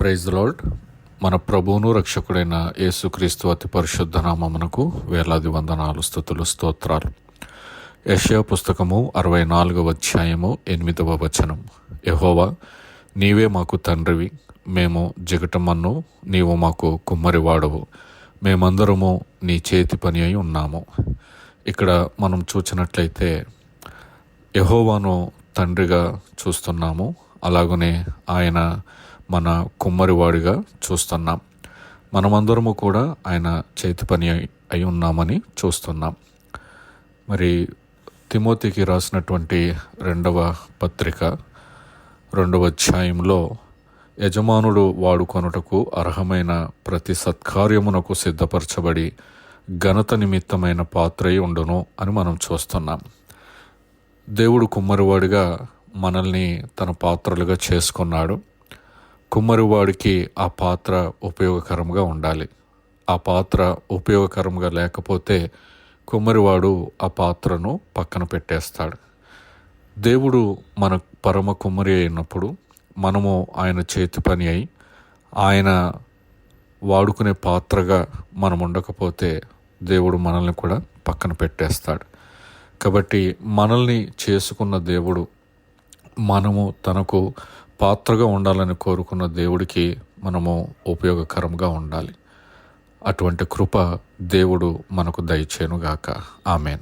Praise లాల్డ్ మన ప్రభువును రక్షకుడైన యేసుక్రీస్తు అతి పరిశుద్ధ నామమునకు వేలాది వందనాలు స్థుతులు స్తోత్రాలు. యెషయా పుస్తకము అరవై నాలుగవ అధ్యాయము ఎనిమిదవ వచనం. యహోవా నీవే మాకు తండ్రివి మేము జగటమన్ను నీవు మాకు కుమ్మరివాడవు. మేమందరము నీ చేతి పని అయి ఉన్నాము. ఇక్కడ మనం చూచినట్లయితే యహోవాను తండ్రిగా చూస్తున్నాము. అలాగనే ఆయన మన కుమ్మరివాడిగా చూస్తున్నాం. మనమందరము కూడా ఆయన చేతి పని అయి- ఉన్నామని చూస్తున్నాం. మరి తిమోతికి రాసినటువంటి రెండవ పత్రిక రెండవ అధ్యాయంలో యజమానుడు వాడుకొనుటకు అర్హమైన ప్రతి సత్కార్యమునకు సిద్ధపరచబడి ఘనత నిమిత్తమైన పాత్రై ఉండును అని మనం చూస్తున్నాం. దేవుడు కుమ్మరివాడిగా మనల్ని తన పాత్రలుగా చేసుకున్నాడు. కుమ్మరివాడికి ఆ పాత్ర ఉపయోగకరంగా ఉండాలి. ఆ పాత్ర ఉపయోగకరంగా లేకపోతే కుమ్మరివాడు ఆ పాత్రను పక్కన పెట్టేస్తాడు. దేవుడు మన పరమ కుమ్మరి అయినప్పుడు మనము ఆయన చేతి పని అయి ఆయన వాడుకునే పాత్రగా మనం ఉండకపోతే దేవుడు మనల్ని కూడా పక్కన పెట్టేస్తాడు. కాబట్టి మనల్ని చేసుకున్న దేవుడు మనము తనకు పాత్రగా ఉండాలని కోరుకున్న దేవుడికి మనము ఉపయోగకరంగా ఉండాలి. అటువంటి కృప దేవుడు మనకు దయచేనుగాక ఆమెన్.